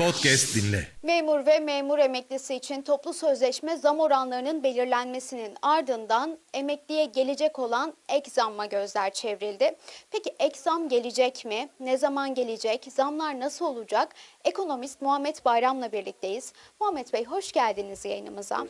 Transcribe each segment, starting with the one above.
Podcast dinle. Memur ve memur emeklisi için toplu sözleşme zam oranlarının belirlenmesinin ardından emekliye gelecek olan ek zamma gözler çevrildi. Peki ek zam gelecek mi? Ne zaman gelecek? Zamlar nasıl olacak? Ekonomist Muhammed Bayram'la birlikteyiz. Muhammed Bey hoş geldiniz yayınımıza.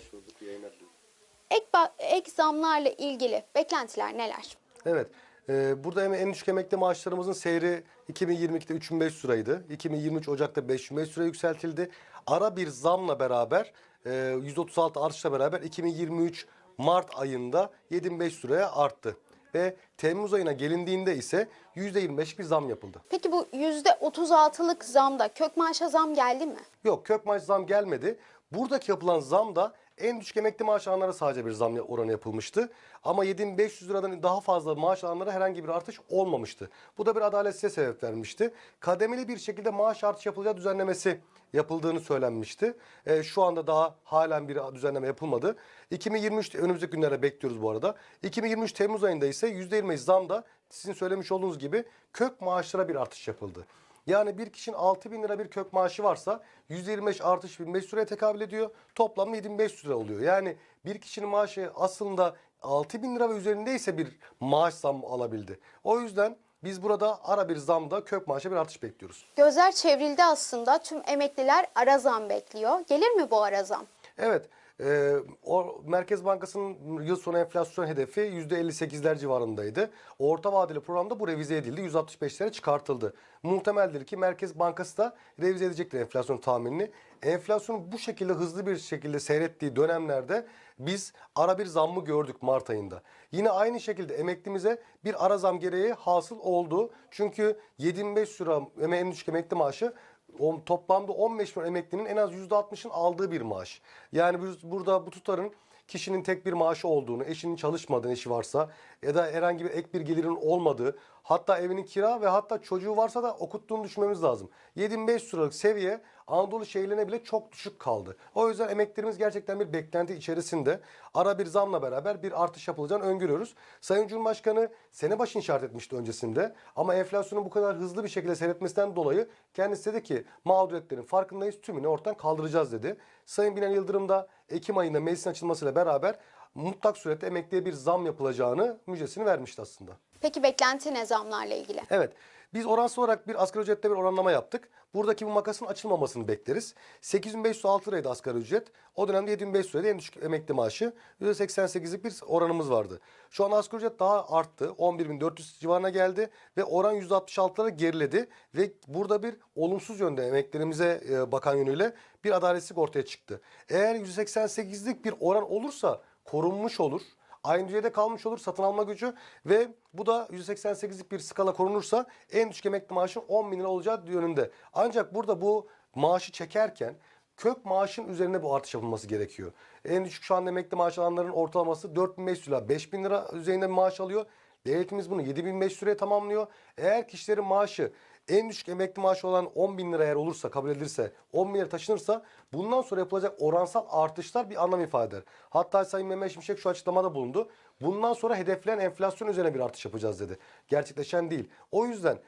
Ek, ba- ek zamlarla ilgili beklentiler neler? Evet. Ee, burada em- en düşük emekli maaşlarımızın seyri 2022'de 3500 liraydı. 2023 Ocak'ta 5500 liraya yükseltildi. Ara bir zamla beraber e, 136 artışla beraber 2023 Mart ayında 7500 liraya arttı. Ve Temmuz ayına gelindiğinde ise %25 bir zam yapıldı. Peki bu %36'lık zamda kök maaşa zam geldi mi? Yok kök maaş zam gelmedi. Buradaki yapılan zam da en düşük emekli maaş alanlara sadece bir zam oranı yapılmıştı. Ama 7500 liradan daha fazla maaş alanlara herhangi bir artış olmamıştı. Bu da bir adaletsizliğe sebep vermişti. Kademeli bir şekilde maaş artış yapılacağı düzenlemesi yapıldığını söylenmişti. E, şu anda daha halen bir düzenleme yapılmadı. 2023 önümüzdeki günlere bekliyoruz bu arada. 2023 Temmuz ayında ise %20 zam da sizin söylemiş olduğunuz gibi kök maaşlara bir artış yapıldı. Yani bir kişinin 6 bin lira bir kök maaşı varsa %25 artış 1500 liraya tekabül ediyor. Toplamda 7500 lira oluyor. Yani bir kişinin maaşı aslında 6 bin lira ve üzerindeyse bir maaş zam alabildi. O yüzden biz burada ara bir zamda kök maaşa bir artış bekliyoruz. Gözler çevrildi aslında. Tüm emekliler ara zam bekliyor. Gelir mi bu ara zam? Evet. E, o Merkez Bankası'nın yıl sonu enflasyon hedefi %58'ler civarındaydı. Orta vadeli programda bu revize edildi. 165'lere çıkartıldı. Muhtemeldir ki Merkez Bankası da revize edecektir enflasyon tahminini. Enflasyonun bu şekilde hızlı bir şekilde seyrettiği dönemlerde biz ara bir zammı gördük Mart ayında. Yine aynı şekilde emeklimize bir ara zam gereği hasıl oldu. Çünkü 7500 lira en düşük emekli maaşı o toplamda 15 milyon emeklinin en az %60'ın aldığı bir maaş. Yani biz burada bu tutarın kişinin tek bir maaşı olduğunu, eşinin çalışmadığı eşi varsa ya da herhangi bir ek bir gelirin olmadığı, hatta evinin kira ve hatta çocuğu varsa da okuttuğunu düşünmemiz lazım. 7500 liralık seviye Anadolu şehirlerine bile çok düşük kaldı. O yüzden emeklerimiz gerçekten bir beklenti içerisinde ara bir zamla beraber bir artış yapılacağını öngörüyoruz. Sayın Cumhurbaşkanı sene başını işaret etmişti öncesinde ama enflasyonun bu kadar hızlı bir şekilde seyretmesinden dolayı kendisi dedi ki mağduriyetlerin farkındayız tümünü ortadan kaldıracağız dedi. Sayın Binali Yıldırım da Ekim ayında meclisin açılmasıyla beraber mutlak surette emekliye bir zam yapılacağını müjdesini vermişti aslında. Peki beklenti ne zamlarla ilgili? Evet. Biz oransal olarak bir asgari ücrette bir oranlama yaptık. Buradaki bu makasın açılmamasını bekleriz. 8506 liraydı asgari ücret. O dönemde 7500 liraydı en düşük emekli maaşı. %88'lik bir oranımız vardı. Şu an asgari ücret daha arttı. 11.400 civarına geldi ve oran %66'lara geriledi. Ve burada bir olumsuz yönde emeklerimize e, bakan yönüyle bir adaletsizlik ortaya çıktı. Eğer %88'lik bir oran olursa korunmuş olur aynı düzeyde kalmış olur satın alma gücü ve bu da %88'lik bir skala korunursa en düşük emekli maaşın 10 bin lira olacağı yönünde. Ancak burada bu maaşı çekerken kök maaşın üzerine bu artış yapılması gerekiyor. En düşük şu anda emekli maaş alanların ortalaması 4500 lira 5000 lira üzerinde bir maaş alıyor. Devletimiz bunu 7500 liraya tamamlıyor. Eğer kişilerin maaşı en düşük emekli maaşı olan 10 bin lira eğer olursa kabul edilirse 10 bin lira taşınırsa bundan sonra yapılacak oransal artışlar bir anlam ifade eder. Hatta Sayın Mehmet Şimşek şu açıklamada bulundu. Bundan sonra hedeflenen enflasyon üzerine bir artış yapacağız dedi. Gerçekleşen değil. O yüzden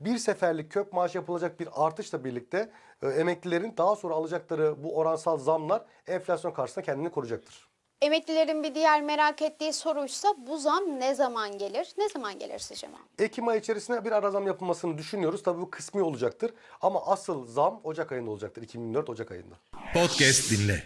bir seferlik kök maaş yapılacak bir artışla birlikte e, emeklilerin daha sonra alacakları bu oransal zamlar enflasyon karşısında kendini koruyacaktır. Emeklilerin bir diğer merak ettiği soruysa bu zam ne zaman gelir? Ne zaman gelir sizce Mahmut? Ekim ayı içerisinde bir ara zam yapılmasını düşünüyoruz. Tabii bu kısmi olacaktır. Ama asıl zam Ocak ayında olacaktır. 2024 Ocak ayında. Podcast dinle.